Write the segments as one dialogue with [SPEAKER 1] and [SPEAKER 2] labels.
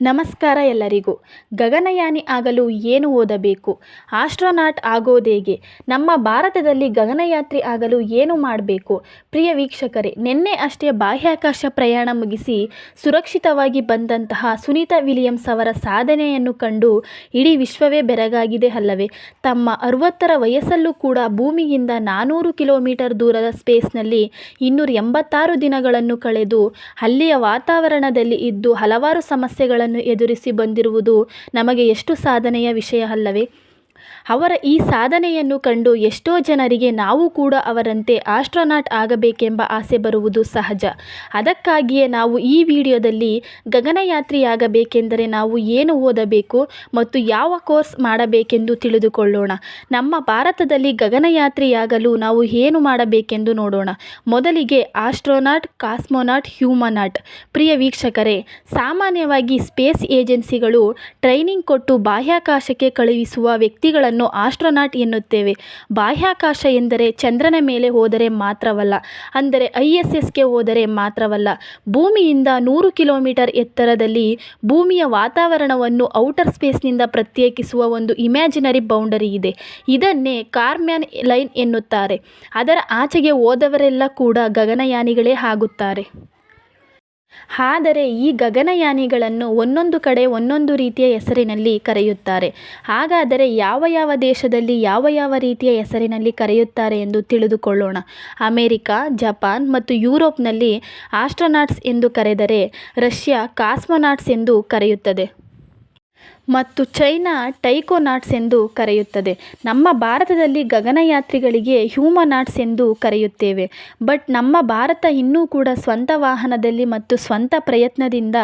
[SPEAKER 1] ನಮಸ್ಕಾರ ಎಲ್ಲರಿಗೂ. ಗಗನಯಾನಿ ಆಗಲು ಏನು ಓದಬೇಕು? ಆಸ್ಟ್ರೋನಾಟ್ ಆಗೋದೇಗೆ? ನಮ್ಮ ಭಾರತದಲ್ಲಿ ಗಗನಯಾತ್ರಿ ಆಗಲು ಏನು ಮಾಡಬೇಕು? ಪ್ರಿಯ ವೀಕ್ಷಕರೇ, ನಿನ್ನೆ ಅಷ್ಟೇ ಬಾಹ್ಯಾಕಾಶ ಪ್ರಯಾಣ ಮುಗಿಸಿ ಸುರಕ್ಷಿತವಾಗಿ ಬಂದಂತಹ ಸುನೀತಾ ವಿಲಿಯಮ್ಸ್ ಅವರ ಸಾಧನೆಯನ್ನು ಕಂಡು ಇಡೀ ವಿಶ್ವವೇ ಬೆರಗಾಗಿದೆ ಅಲ್ಲವೇ? ತಮ್ಮ ಅರವತ್ತರ ವಯಸ್ಸಲ್ಲೂ ಕೂಡ ಭೂಮಿಯಿಂದ ನಾನ್ನೂರು ಕಿಲೋಮೀಟರ್ ದೂರದ ಸ್ಪೇಸ್ನಲ್ಲಿ ಇನ್ನೂರ ಎಂಬತ್ತಾರು ದಿನಗಳನ್ನು ಕಳೆದು ಅಲ್ಲಿಯ ವಾತಾವರಣದಲ್ಲಿ ಇದ್ದು ಹಲವಾರು ಸಮಸ್ಯೆಗಳನ್ನು ಎದುರಿಸಿ ಬಂದಿರುವುದು ನಮಗೆ ಎಷ್ಟು ಸಾಧನೆಯ ವಿಷಯ ಅಲ್ಲವೇ? ಅವರ ಈ ಸಾಧನೆಯನ್ನು ಕಂಡು ಎಷ್ಟೋ ಜನರಿಗೆ ನಾವು ಕೂಡ ಅವರಂತೆ ಆಸ್ಟ್ರೋನಾಟ್ ಆಗಬೇಕೆಂಬ ಆಸೆ ಬರುವುದು ಸಹಜ. ಅದಕ್ಕಾಗಿಯೇ ನಾವು ಈ ವಿಡಿಯೋದಲ್ಲಿ ಗಗನಯಾತ್ರಿಯಾಗಬೇಕೆಂದರೆ ನಾವು ಏನು ಓದಬೇಕು ಮತ್ತು ಯಾವ ಕೋರ್ಸ್ ಮಾಡಬೇಕೆಂದು ತಿಳಿದುಕೊಳ್ಳೋಣ. ನಮ್ಮ ಭಾರತದಲ್ಲಿ ಗಗನಯಾತ್ರಿಯಾಗಲು ನಾವು ಏನು ಮಾಡಬೇಕೆಂದು ನೋಡೋಣ. ಮೊದಲಿಗೆ ಆಸ್ಟ್ರೋನಾಟ್, ಕಾಸ್ಮೋನಾಟ್, ಹ್ಯೂಮನಾಟ್. ಪ್ರಿಯ ವೀಕ್ಷಕರೇ, ಸಾಮಾನ್ಯವಾಗಿ ಸ್ಪೇಸ್ ಏಜೆನ್ಸಿಗಳು ಟ್ರೈನಿಂಗ್ ಕೊಟ್ಟು ಬಾಹ್ಯಾಕಾಶಕ್ಕೆ ಕಳುಹಿಸುವ ವ್ಯಕ್ತಿಗಳನ್ನು ಆಸ್ಟ್ರೋನಾಟ್ ಎನ್ನುತ್ತೇವೆ. ಬಾಹ್ಯಾಕಾಶ ಎಂದರೆ ಚಂದ್ರನ ಮೇಲೆ ಹೋದರೆ ಮಾತ್ರವಲ್ಲ, ಅಂದರೆ ಐ ಎಸ್ ಎಸ್ಗೆ ಹೋದರೆ ಮಾತ್ರವಲ್ಲ. ಭೂಮಿಯಿಂದ ನೂರು ಕಿಲೋಮೀಟರ್ ಎತ್ತರದಲ್ಲಿ ಭೂಮಿಯ ವಾತಾವರಣವನ್ನು ಔಟರ್ ಸ್ಪೇಸ್ನಿಂದ ಪ್ರತ್ಯೇಕಿಸುವ ಒಂದು ಇಮ್ಯಾಜಿನರಿ ಬೌಂಡರಿ ಇದೆ. ಇದನ್ನೇ ಕಾರ್ಮ್ಯಾನ್ ಲೈನ್ ಎನ್ನುತ್ತಾರೆ. ಅದರ ಆಚೆಗೆ ಹೋದವರೆಲ್ಲ ಕೂಡ ಗಗನಯಾನಿಗಳೇ ಆಗುತ್ತಾರೆ. ಆದರೆ ಈ ಗಗನಯಾನಿಗಳನ್ನು ಒಂದೊಂದು ಕಡೆ ಒಂದೊಂದು ರೀತಿಯ ಹೆಸರಿನಲ್ಲಿ ಕರೆಯುತ್ತಾರೆ. ಹಾಗಾದರೆ ಯಾವ ಯಾವ ದೇಶದಲ್ಲಿ ಯಾವ ಯಾವ ರೀತಿಯ ಹೆಸರಿನಲ್ಲಿ ಕರೆಯುತ್ತಾರೆ ಎಂದು ತಿಳಿದುಕೊಳ್ಳೋಣ. ಅಮೇರಿಕಾ, ಜಪಾನ್ ಮತ್ತು ಯುರೋಪ್ನಲ್ಲಿ ಆಸ್ಟ್ರೋನಾಟ್ಸ್ ಎಂದು ಕರೆದರೆ ರಷ್ಯಾ ಕಾಸ್ಮೋನಾಟ್ಸ್ ಎಂದು ಕರೆಯುತ್ತದೆ. ಮತ್ತು ಚೈನಾ ಟೈಕೋನಾಟ್ಸ್ ಎಂದು ಕರೆಯುತ್ತದೆ. ನಮ್ಮ ಭಾರತದಲ್ಲಿ ಗಗನಯಾತ್ರಿಗಳಿಗೆ ಹ್ಯೂಮನಾಟ್ಸ್ ಎಂದು ಕರೆಯುತ್ತೇವೆ. ಬಟ್ ನಮ್ಮ ಭಾರತ ಇನ್ನೂ ಕೂಡ ಸ್ವಂತ ವಾಹನದಲ್ಲಿ ಮತ್ತು ಸ್ವಂತ ಪ್ರಯತ್ನದಿಂದ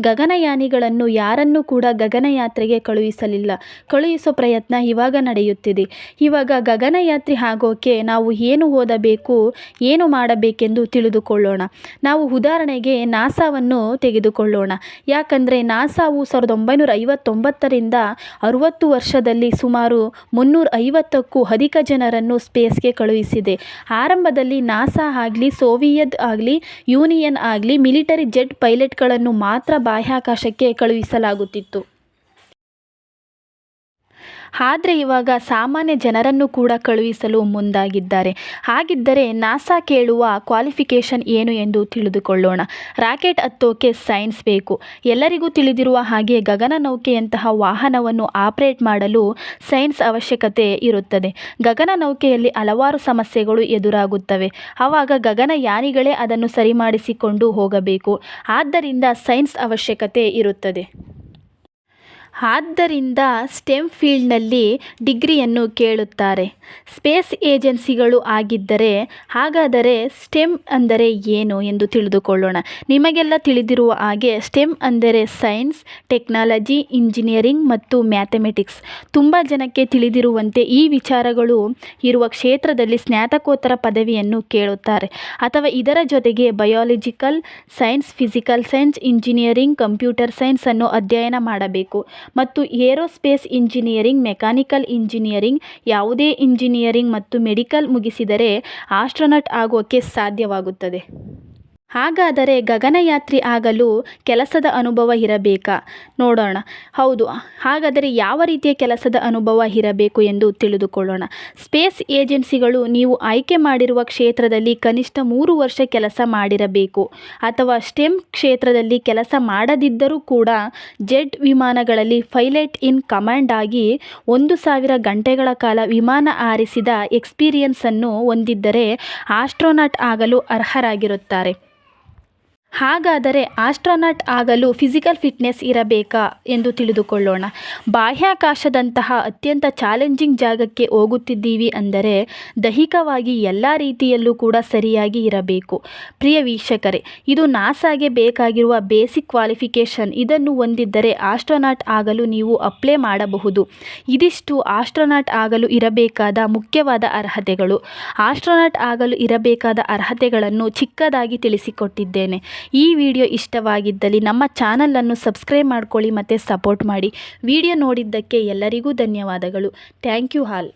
[SPEAKER 1] ಗಗನಯಾನಿಗಳನ್ನು ಯಾರನ್ನೂ ಕೂಡ ಗಗನಯಾತ್ರೆಗೆ ಕಳುಹಿಸಲಿಲ್ಲ. ಕಳುಹಿಸೋ ಪ್ರಯತ್ನ ಇವಾಗ ನಡೆಯುತ್ತಿದೆ. ಇವಾಗ ಗಗನಯಾತ್ರಿ ಆಗೋಕೆ ನಾವು ಏನು ಓದಬೇಕು, ಏನು ಮಾಡಬೇಕೆಂದು ತಿಳಿದುಕೊಳ್ಳೋಣ. ನಾವು ಉದಾಹರಣೆಗೆ ನಾಸಾವನ್ನು ತೆಗೆದುಕೊಳ್ಳೋಣ. ಯಾಕಂದರೆ ನಾಸಾವು ಸಾವಿರದ ಒಂಬೈನೂರ ಐವತ್ತೊಂಬತ್ತರಿಂದ ಅರುವತ್ತು ವರ್ಷದಲ್ಲಿ ಸುಮಾರು ಮುನ್ನೂರ ಐವತ್ತಕ್ಕೂ ಅಧಿಕ ಜನರನ್ನು ಸ್ಪೇಸ್ಗೆ ಕಳುಹಿಸಿದೆ. ಆರಂಭದಲ್ಲಿ ನಾಸಾ ಆಗಲಿ, ಸೋವಿಯತ್ ಆಗಲಿ, ಯೂನಿಯನ್ ಆಗಲಿ, ಮಿಲಿಟರಿ ಜೆಟ್ ಪೈಲಟ್ಗಳನ್ನು ಮಾತ್ರ ಬಾಹ್ಯಾಕಾಶಕ್ಕೆ ಕಳುಹಿಸಲಾಗುತ್ತಿತ್ತು. ಆದರೆ ಇವಾಗ ಸಾಮಾನ್ಯ ಜನರನ್ನು ಕೂಡ ಕಳುಹಿಸಲು ಮುಂದಾಗಿದ್ದಾರೆ. ಹಾಗಿದ್ದರೆ ನಾಸಾ ಕೇಳುವ ಕ್ವಾಲಿಫಿಕೇಷನ್ ಏನು ಎಂದು ತಿಳಿದುಕೊಳ್ಳೋಣ. ರಾಕೆಟ್ ಹತ್ತೋಕೆ ಸೈನ್ಸ್ ಬೇಕು. ಎಲ್ಲರಿಗೂ ತಿಳಿದಿರುವ ಹಾಗೆ ಗಗನನೌಕೆಯಂತಹ ವಾಹನವನ್ನು ಆಪರೇಟ್ ಮಾಡಲು ಸೈನ್ಸ್ ಅವಶ್ಯಕತೆ ಇರುತ್ತದೆ. ಗಗನನೌಕೆಯಲ್ಲಿ ಹಲವಾರು ಸಮಸ್ಯೆಗಳು ಎದುರಾಗುತ್ತವೆ. ಆವಾಗ ಗಗನಯಾನಿಗಳೇ ಅದನ್ನು ಸರಿಮಾಡಿಸಿಕೊಂಡು ಹೋಗಬೇಕು. ಆದ್ದರಿಂದ ಸೈನ್ಸ್ ಅವಶ್ಯಕತೆ ಇರುತ್ತದೆ. ಆದ್ದರಿಂದ ಸ್ಟೆಮ್ ಫೀಲ್ಡ್ನಲ್ಲಿ ಡಿಗ್ರಿಯನ್ನು ಕೇಳುತ್ತಾರೆ. ಸ್ಪೇಸ್ ಏಜೆನ್ಸಿಗಳು ಆಗಿದ್ದರೆ ಹಾಗಾದರೆ ಸ್ಟೆಮ್ ಅಂದರೆ ಏನು ಎಂದು ತಿಳಿದುಕೊಳ್ಳೋಣ. ನಿಮಗೆಲ್ಲ ತಿಳಿದಿರುವ ಹಾಗೆ ಸ್ಟೆಮ್ ಅಂದರೆ ಸೈನ್ಸ್, ಟೆಕ್ನಾಲಜಿ, ಇಂಜಿನಿಯರಿಂಗ್ ಮತ್ತು ಮ್ಯಾಥಮೆಟಿಕ್ಸ್. ತುಂಬ ಜನಕ್ಕೆ ತಿಳಿದಿರುವಂತೆ ಈ ವಿಚಾರಗಳು ಇರುವ ಕ್ಷೇತ್ರದಲ್ಲಿ ಸ್ನಾತಕೋತ್ತರ ಪದವಿಯನ್ನು ಕೇಳುತ್ತಾರೆ. ಅಥವಾ ಇದರ ಜೊತೆಗೆ biological science, physical science, engineering, computer ಸೈನ್ಸನ್ನು ಅಧ್ಯಯನ ಮಾಡಬೇಕು. ಮತ್ತು ಏರೋಸ್ಪೇಸ್ ಇಂಜಿನಿಯರಿಂಗ್ ಮೆಕ್ಯಾನಿಕಲ್ ಇಂಜಿನಿಯರಿಂಗ್ ಯಾವುದೇ ಇಂಜಿನಿಯರಿಂಗ್ ಮತ್ತು ಮೆಡಿಕಲ್ ಮುಗಿಸಿದರೆ ಆಸ್ಟ್ರೋನಟ್ ಆಗೋಕ್ಕೆ ಸಾಧ್ಯವಾಗುತ್ತದೆ. ಹಾಗಾದರೆ ಗಗನಯಾತ್ರಿ ಆಗಲು ಕೆಲಸದ ಅನುಭವ ಇರಬೇಕಾ? ನೋಡೋಣ. ಹೌದು, ಹಾಗಾದರೆ ಯಾವ ರೀತಿಯ ಕೆಲಸದ ಅನುಭವ ಇರಬೇಕು ಎಂದು ತಿಳಿದುಕೊಳ್ಳೋಣ. ಸ್ಪೇಸ್ ಏಜೆನ್ಸಿಗಳು ನೀವು ಆಯ್ಕೆ ಮಾಡಿರುವ ಕ್ಷೇತ್ರದಲ್ಲಿ ಕನಿಷ್ಠ ಮೂರು ವರ್ಷ ಕೆಲಸ ಮಾಡಿರಬೇಕು. ಅಥವಾ ಸ್ಟೆಮ್ ಕ್ಷೇತ್ರದಲ್ಲಿ ಕೆಲಸ ಮಾಡದಿದ್ದರೂ ಕೂಡ ಜೆಟ್ ವಿಮಾನಗಳಲ್ಲಿ ಪೈಲಟ್ ಇನ್ ಕಮಾಂಡ್ ಆಗಿ ಒಂದು ಸಾವಿರ ಗಂಟೆಗಳ ಕಾಲ ವಿಮಾನ ಆರಿಸಿದ ಎಕ್ಸ್ಪೀರಿಯನ್ಸನ್ನು ಹೊಂದಿದ್ದರೆ ಆಸ್ಟ್ರೋನಾಟ್ ಆಗಲು ಅರ್ಹರಾಗಿರುತ್ತಾರೆ. ಹಾಗಾದರೆ ಆಸ್ಟ್ರೋನಾಟ್ ಆಗಲು ಫಿಸಿಕಲ್ ಫಿಟ್ನೆಸ್ ಇರಬೇಕಾ ಎಂದು ತಿಳಿದುಕೊಳ್ಳೋಣ. ಬಾಹ್ಯಾಕಾಶದಂತಹ ಅತ್ಯಂತ ಚಾಲೆಂಜಿಂಗ್ ಜಾಗಕ್ಕೆ ಹೋಗುತ್ತಿದ್ದೀವಿ ಅಂದರೆ ದೈಹಿಕವಾಗಿ ಎಲ್ಲ ರೀತಿಯಲ್ಲೂ ಕೂಡ ಸರಿಯಾಗಿ ಇರಬೇಕು. ಪ್ರಿಯ ವೀಕ್ಷಕರೇ, ಇದು ನಾಸಾಗೆ ಬೇಕಾಗಿರುವ ಬೇಸಿಕ್ ಕ್ವಾಲಿಫಿಕೇಷನ್ ಇದನ್ನು ಹೊಂದಿದ್ದರೆ ಆಸ್ಟ್ರೋನಾಟ್ ಆಗಲು ನೀವು ಅಪ್ಲೈ ಮಾಡಬಹುದು. ಇದಿಷ್ಟು ಆಸ್ಟ್ರೋನಾಟ್ ಆಗಲು ಇರಬೇಕಾದ ಮುಖ್ಯವಾದ ಅರ್ಹತೆಗಳು. ಆಸ್ಟ್ರೋನಾಟ್ ಆಗಲು ಇರಬೇಕಾದ ಅರ್ಹತೆಗಳನ್ನು ಚಿಕ್ಕದಾಗಿ ತಿಳಿಸಿಕೊಟ್ಟಿದ್ದೇನೆ. ಈ ವಿಡಿಯೋ ಇಷ್ಟವಾಗಿದ್ದಲ್ಲಿ ನಮ್ಮ ಚಾನಲನ್ನು ಸಬ್ಸ್ಕ್ರೈಬ್ ಮಾಡ್ಕೊಳ್ಳಿ ಮತ್ತು ಸಪೋರ್ಟ್ ಮಾಡಿ. ವಿಡಿಯೋ ನೋಡಿದ್ದಕ್ಕೆ ಎಲ್ಲರಿಗೂ ಧನ್ಯವಾದಗಳು. Thank you all.